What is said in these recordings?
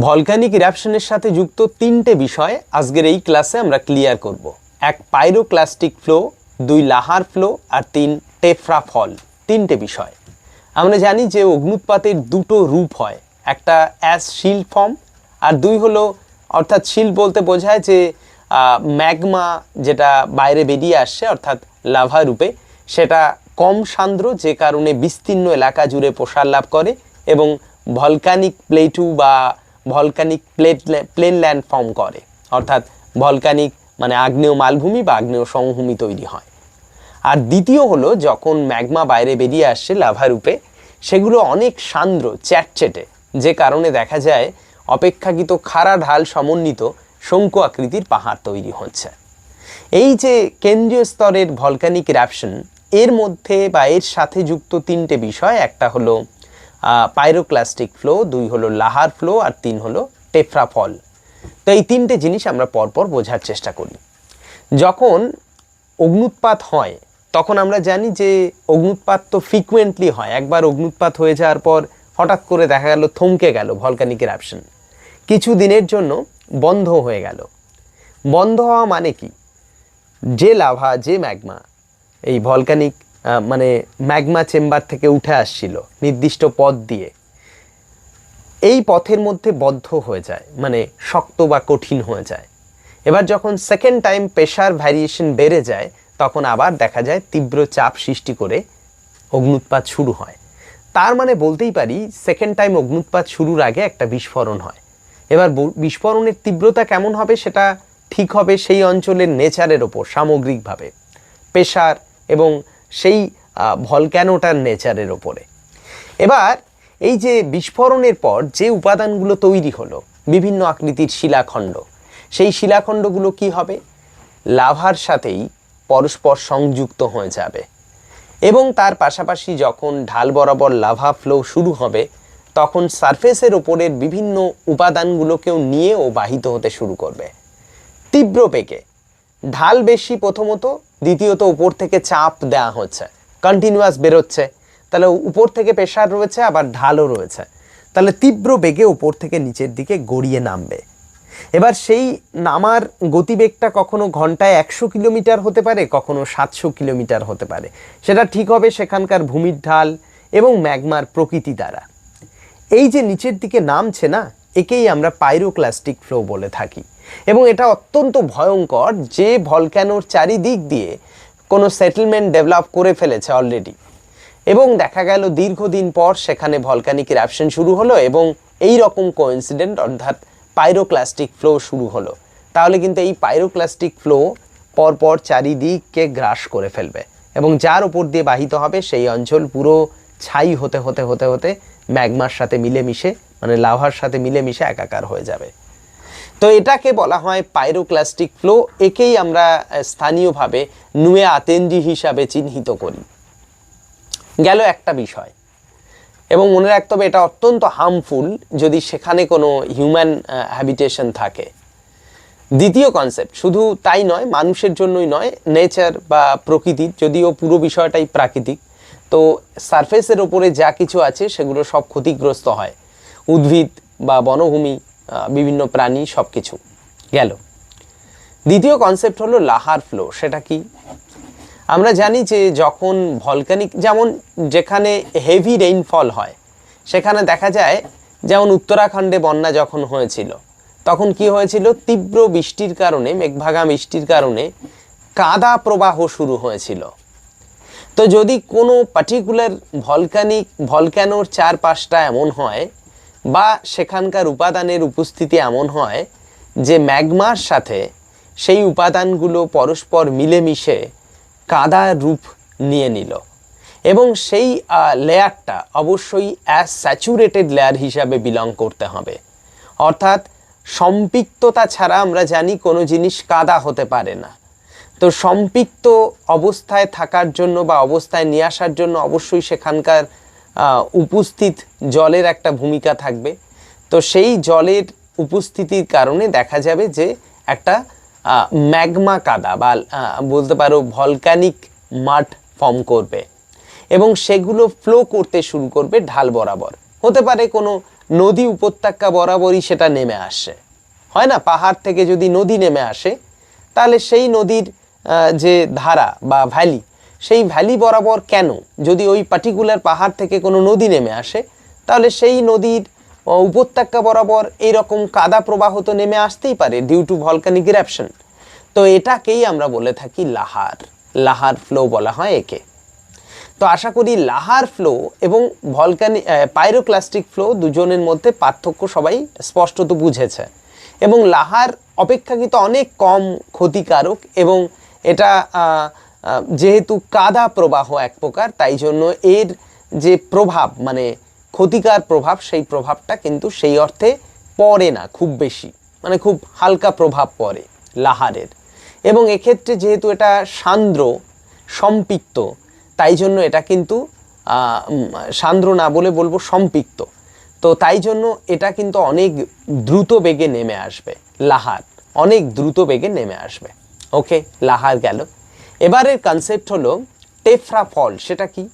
Volcanic ইরাপশনের সাথে যুক্ত তিনটে বিষয় আজকের এই ক্লাসে আমরা ক্লিয়ার করব। এক পাইরোক্লাস্টিক ফ্লো দুই, লাহার ফ্লো আর তিন টেফ্রা ফল তিনটে বিষয়। আমরা জানি যে অগ্নুৎপাতের দুটো রূপ হয়, একটা অ্যাস শিল্ড ফর্ম আর দুই হলো, অর্থাৎ শিল্ড বলতে বোঝায় যে ম্যাগমা যেটা বাইরে বেরিয়ে আসছে, অর্থাৎ লাভা রূপে, সেটা কম সান্দ্র, যে কারণে বিস্তীর্ণ এলাকা জুড়ে প্রসার লাভ করে, এবং ভলকানিক প্লেটু বা volcanic plate plain land form করে। অর্থাৎ ভলকানিক মানে আগ্নেয় মালভূমি বা আগ্নেয় সমভূমি তৈরি হয়। আর দ্বিতীয় হলো যখন ম্যাগমা বাইরে বেরিয়ে আসছে লাভা রূপে, সেগুলো অনেক সান্দ্র চ্যাটচেটে যে কারণে দেখা যায় অপেক্ষাকৃত খাড়া ঢাল সমন্বিত শঙ্কু আকৃতির পাহাড় তৈরি হচ্ছে। এই যে কেন্দ্রীয় স্তরের ভলকানিক র্যাপশন এর মধ্যে বা এর সাথে যুক্ত তিনটে বিষয়, একটা হলো পাইরোক্লাস্টিক ফ্লো দুই হলো লাহার ফ্লো আর তিন হলো টেফ্রা ফল তো এই তিনটে জিনিস আমরা পরপর বোঝার চেষ্টা করি। যখন অগ্নুৎপাত হয়, তখন আমরা জানি যে অগ্নুৎপাত তো ফ্রিকুয়েন্টলি হয়। একবার অগ্নুৎপাত হয়ে যাওয়ার পর হঠাৎ করে দেখা গেল থমকে গেল ভলকানিক অ্যাপশন কিছু দিনের জন্য বন্ধ হয়ে গেল। বন্ধ হওয়া মানে কি? যে লাভা, যে ম্যাগমা, এই ভলকানিক মানে ম্যাগমা চেম্বার থেকে উঠে আসছিল নির্দিষ্ট পথ দিয়ে। এই পথের মধ্যে বদ্ধ হয়ে যায় মানে শক্ত বা কঠিন হয়ে যায়। এবার যখন সেকেন্ড টাইম প্রেশার ভ্যারিয়েশন বেড়ে যায়, তখন আবার দেখা যায় তীব্র চাপ সৃষ্টি করে অগ্নুৎপাত শুরু হয়। তার মানে বলতেই পারি সেকেন্ড টাইম অগ্নুৎপাত শুরুর আগে একটা বিস্ফোরণ হয়। এবার বিস্ফোরণের তীব্রতা কেমন হবে সেটা ঠিক হবে সেই অঞ্চলের নেচারের ওপর, সামগ্রিকভাবে। প্রেশার এবং সেই ভলক্যানোটার নেচারের ওপরে? এবার, এই যে বিস্ফোরণের পর যে উপাদানগুলো তৈরি হলো, বিভিন্ন আকৃতির শিলাখণ্ড, সেই শিলাখণ্ডগুলো কি হবে? লাভার সাথেই পরস্পর সংযুক্ত হয়ে যাবে। এবং তার পাশাপাশি যখন ঢাল বরাবর লাভা ফ্লো শুরু হবে, তখন সারফেসের ওপরের বিভিন্ন উপাদানগুলোকেও নিয়ে ও বাহিত হতে শুরু করবে। তীব্র বেগে। ঢাল বেশি প্রথমত দ্বিতীয়ত উপর থেকে চাপ দেওয়া হচ্ছে। কন্টিনিউয়াস বেরোচ্ছে। তাহলে উপর থেকে প্রেশার রয়েছে, আবার ঢালও রয়েছে। তাহলে তীব্র বেগে উপর থেকে নিচের দিকে গড়িয়ে নামবে। এবার সেই নামার গতিবেগটা কখনো ঘন্টায় একশো কিলোমিটার হতে পারে, কখনো সাতশো কিলোমিটার হতে পারে। সেটা ঠিক হবে সেখানকার ভূমির ঢাল এবং ম্যাগমার প্রকৃতি দ্বারা। এই যে নিচের দিকে নামছে না, একেই আমরা পাইরোক্লাস্টিক ফ্লো বলে থাকি। এবং এটা অত্যন্ত ভয়ঙ্কর যে ভলক্যানোর চারিদিক দিয়ে কোনো সেটেলমেন্ট ডেভেলপ করে ফেলেছে অলরেডি এবং দেখা গেল দীর্ঘদিন পর সেখানে ভলকানিক ইরাপশন শুরু হলো এবং এই রকম কোইন্সিডেন্ট অর্থাৎ পাইরোক্লাস্টিক ফ্লো শুরু হলো। তাহলে কিন্তু এই পাইরোক্লাস্টিক ফ্লো পরপর চারিদিককে গ্রাস করে ফেলবে এবং যার উপর দিয়ে বাহিত হবে সেই অঞ্চল পুরো ছাই হতে হতে হতে হতে ম্যাগমার সাথে মিলেমিশে মানে লাভার সাথে মিলেমিশে একাকার হয়ে যাবে। তো এটাকে বলা হয় পাইরোক্লাস্টিক ফ্লো একেই আমরা স্থানীয়ভাবে নুয়ে আতেন্ডি হিসাবে চিহ্নিত করি। গেল একটা বিষয়। এবং মনে রাখতে হবে, এটা অত্যন্ত হার্মফুল যদি সেখানে কোনো হিউম্যান হ্যাবিটেশন থাকে। দ্বিতীয় কনসেপ্ট শুধু তাই নয়, মানুষের জন্যই নয় নেচার বা প্রকৃতির, যদিও পুরো বিষয়টাই প্রাকৃতিক। তো সারফেসের ওপরে যা কিছু আছে, সেগুলো সব ক্ষতিগ্রস্ত হয়। উদ্ভিদ বা বনভূমি বিভিন্ন প্রাণী সব কিছু গেল। দ্বিতীয় কনসেপ্ট হলো লাহার ফ্লো সেটা কি? আমরা জানি যে যখন ভলকানিক যেমন যেখানে হেভি রেইনফল হয়, সেখানে দেখা যায়, যেমন উত্তরাখণ্ডে বন্যা যখন হয়েছিল, তখন কি হয়েছিল? তীব্র বৃষ্টির কারণে মেঘভাগা বৃষ্টির কারণে কাদা প্রবাহ শুরু হয়েছিল। তো যদি কোনো পার্টিকুলার ভলকানিক ভলক্যানোর চারপাশটা এমন হয় বা সেখানকার উপাদানের উপস্থিতি এমন হয় যে ম্যাগমার সাথে সেই উপাদানগুলো পরস্পর মিলেমিশে কাদার রূপ নিয়ে নিল। এবং সেই লেয়ারটা অবশ্যই অ্যাজ স্যাচুরেটেড লেয়ার হিসাবে বিলং করতে হবে। অর্থাৎ সম্পৃক্ততা ছাড়া আমরা জানি কোনো জিনিস কাদা হতে পারে না। তো সম্পৃক্ত অবস্থায় থাকার জন্য বা অবস্থায় নিয়ে আসার জন্য অবশ্যই সেখানকার উপস্থিত জলের একটা ভূমিকা থাকবে। তো সেই জলের উপস্থিতির কারণে দেখা যাবে যে একটা ম্যাগমা কাদা বা বলতে পারো ভলকানিক মাঠ ফর্ম করবে এবং সেগুলো ফ্লো করতে শুরু করবে ঢাল বরাবর। হতে পারে কোনো নদী উপত্যকা বরাবরই সেটা নেমে আসে। হয় না? পাহাড় থেকে যদি নদী নেমে আসে, তাহলে সেই নদীর যে ধারা বা ভ্যালি সেই ভ্যালি বরাবর কেন? যদি ওই পার্টিকুলার পাহাড় থেকে কোনো নদী নেমে আসে, তাহলে সেই নদীর উপত্যকা বরাবর এইরকম কাদা প্রবাহ তো নেমে আসতেই পারে ডিউ টু ভলকানিক ইরাপশন তো এটাকেই আমরা বলে থাকি লাহার। লাহার ফ্লো বলা হয় একে। তো আশা করি লাহার ফ্লো এবং ভলকানি পাইরোক্লাস্টিক ফ্লো দুজনের মধ্যে পার্থক্য সবাই স্পষ্টত বুঝেছে। এবং লাহার অপেক্ষাকৃত অনেক কম ক্ষতিকারক এবং এটা যেহেতু কাদা প্রবাহ এক প্রকার, তাই জন্য এর যে প্রভাব মানে ক্ষতিকার প্রভাব, সেই প্রভাবটা কিন্তু সেই অর্থে পড়ে না খুব বেশি মানে খুব হালকা প্রভাব পড়ে লাহারের। এবং এক্ষেত্রে যেহেতু এটা সান্দ্র, সম্পৃক্ত, তাই জন্য এটা কিন্তু সান্দ্র না বলে বলব সম্পৃক্ত। তো তাই জন্য এটা কিন্তু অনেক দ্রুত বেগে নেমে আসবে, লাহার। অনেক দ্রুত বেগে নেমে আসবে। ওকে, লাহার গেল। এবারের কনসেপ্ট হলো টেফরা ফল সেটা কি?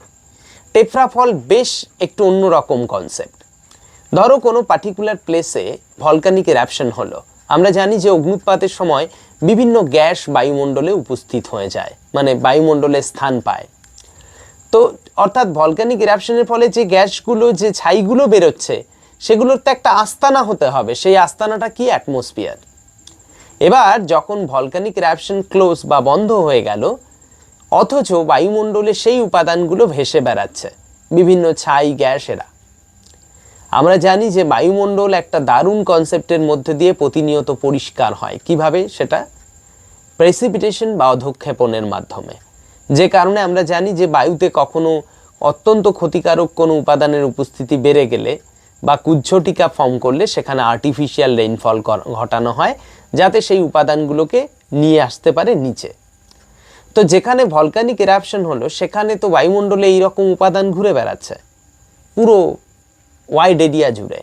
টেফরা ফল বেশ একটু অন্যরকম কনসেপ্ট ধরো কোনো পার্টিকুলার প্লেসে ভলকানিক এরাপশন হলো। আমরা জানি যে অগ্নুৎপাতের সময় বিভিন্ন গ্যাস বায়ুমণ্ডলে উপস্থিত হয়ে যায় মানে বায়ুমণ্ডলে স্থান পায়। তো অর্থাৎ ভলকানিক ইরাপশনের ফলে যে গ্যাসগুলো, যে ছাইগুলো বেরোচ্ছে, সেগুলোর তো একটা আস্তানা হতে হবে। সেই আস্তানাটা কি? অ্যাটমসফিয়ার এবার যখন ভলকানিক র্যাপশন ক্লোজ বা বন্ধ হয়ে গেল, অথচ বায়ুমণ্ডলে সেই উপাদানগুলো ভেসে বেড়াচ্ছে, বিভিন্ন ছাই, গ্যাস এরা। আমরা জানি যে বায়ুমণ্ডল একটা দারুণ কনসেপ্টের মধ্যে দিয়ে প্রতিনিয়ত পরিষ্কার হয়। কীভাবে? সেটা প্রেসিপিটেশন বা অধক্ষেপণের মাধ্যমে। যে কারণে আমরা জানি যে বায়ুতে কখনো অত্যন্ত ক্ষতিকারক কোনো উপাদানের উপস্থিতি বেড়ে গেলে বা কুজ্ঝটিকা ফর্ম করলে সেখানে আর্টিফিশিয়াল রেইনফল ঘটানো হয়, যাতে সেই উপাদানগুলোকে নিয়ে আসতে পারে নিচে। তো যেখানে ভলকানিক এরাপশন হলো, সেখানে তো বায়ুমণ্ডলে এইরকম উপাদান ঘুরে বেড়াচ্ছে। পুরো ওয়াইড এরিয়া জুড়ে।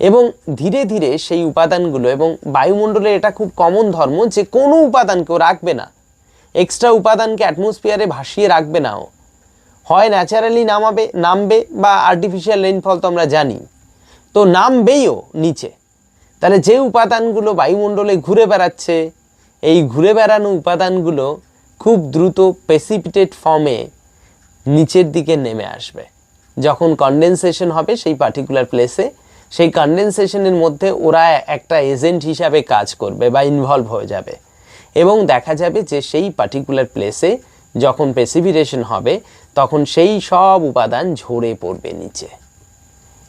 এবং ধীরে ধীরে সেই উপাদানগুলো এবং বায়ুমণ্ডলে এটা খুব কমন ধর্ম যে কোনো উপাদানকেও রাখবে না। এক্সট্রা উপাদানকে অ্যাটমসফিয়ারে ভাসিয়ে রাখবে না ও। হয় ন্যাচারালি নামাবে, নামবে বা আর্টিফিশিয়াল রেইনফল তো আমরা জানি। তো নামবেইও নিচে। তাহলে যে উপাদানগুলো বায়ুমণ্ডলে ঘুরে বেড়াচ্ছে, এই ঘুরে বেড়ানো উপাদানগুলো খুব দ্রুত প্রেসিপিটেট ফর্মে নিচের দিকে নেমে আসবে। যখন কন্ডেনসেশন হবে সেই পার্টিকুলার প্লেসে সেই কন্ডেনসেশনের মধ্যে ওরা একটা এজেন্ট হিসাবে কাজ করবে বা ইনভলভ হয়ে যাবে। এবং দেখা যাবে যে সেই পার্টিকুলার প্লেসে যখন প্রেসিপিটেশন হবে, তখন সেই সব উপাদান ঝরে পড়বে নিচে।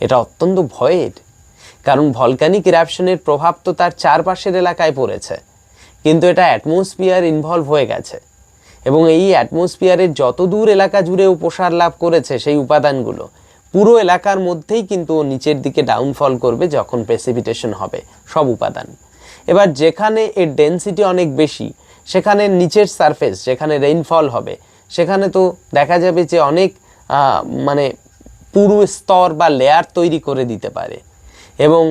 এটা অত্যন্ত ভয়ের, কারণ ভলকানিক ইরাপশনের প্রভাব তো তার চারপাশের এলাকায় পড়েছে, কিন্তু এটা অ্যাটমসফিয়ার ইনভলভ হয়ে গেছে। এবং এই অ্যাটমসফিয়ারের যত দূর এলাকা জুড়েও প্রসার লাভ করেছে সেই উপাদানগুলো, পুরো এলাকার মধ্যেই কিন্তু নিচের দিকে ডাউনফল করবে যখন প্রেসিপিটেশন হবে সব উপাদান। এবার যেখানে এর ডেনসিটি অনেক বেশি সেখানে নিচের সারফেস যেখানে রেইনফল হবে। সেখানে তো দেখা যাবে যে অনেক মানে পুরু স্তর বা লেয়ার তৈরি করে দিতে পারে এবং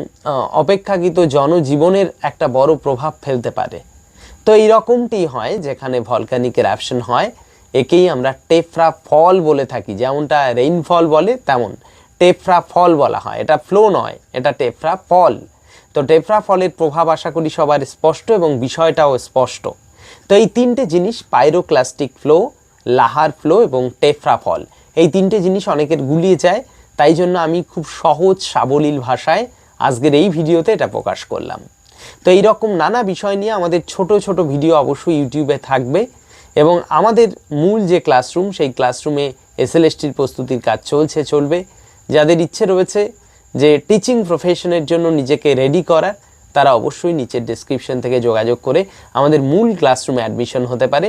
অপেক্ষাকৃত জনজীবনের একটা বড় প্রভাব ফেলতে পারে। তো এই রকমটি হয় যেখানে ভলকানিক এরাপশন হয়। একেই আমরা টেফরা ফল বলে থাকি। যেমনটা রেইনফল বলে, তেমন টেফরা ফল বলা হয়। এটা ফ্লো নয়, এটা টেফরা ফল তো টেফরা ফলের প্রভাব আশা করি সবার স্পষ্ট এবং বিষয়টাও স্পষ্ট। তো এই তিনটে জিনিস পাইরোক্লাস্টিক ফ্লো লাহার ফ্লো এবং টেফরা ফল এই তিনটে জিনিস অনেকের গুলিয়ে যায়, তাই জন্য আমি খুব সহজ সাবলীল ভাষায় আজকের এই ভিডিওতে এটা প্রকাশ করলাম। তো এই রকম নানা বিষয় নিয়ে আমাদের ছোট ছোট ভিডিও অবশ্যই ইউটিউবে থাকবে এবং আমাদের মূল যে ক্লাসরুম সেই ক্লাসরুমে এসএলএসটির প্রস্তুতির কাজ চলছে, চলবে। যাদের ইচ্ছে রয়েছে যে টিচিং প্রফেশনের জন্য নিজেকে রেডি করার তারা অবশ্যই নিচের ডেসক্রিপশন থেকে যোগাযোগ করে আমাদের মূল ক্লাসরুমে অ্যাডমিশন হতে পারে।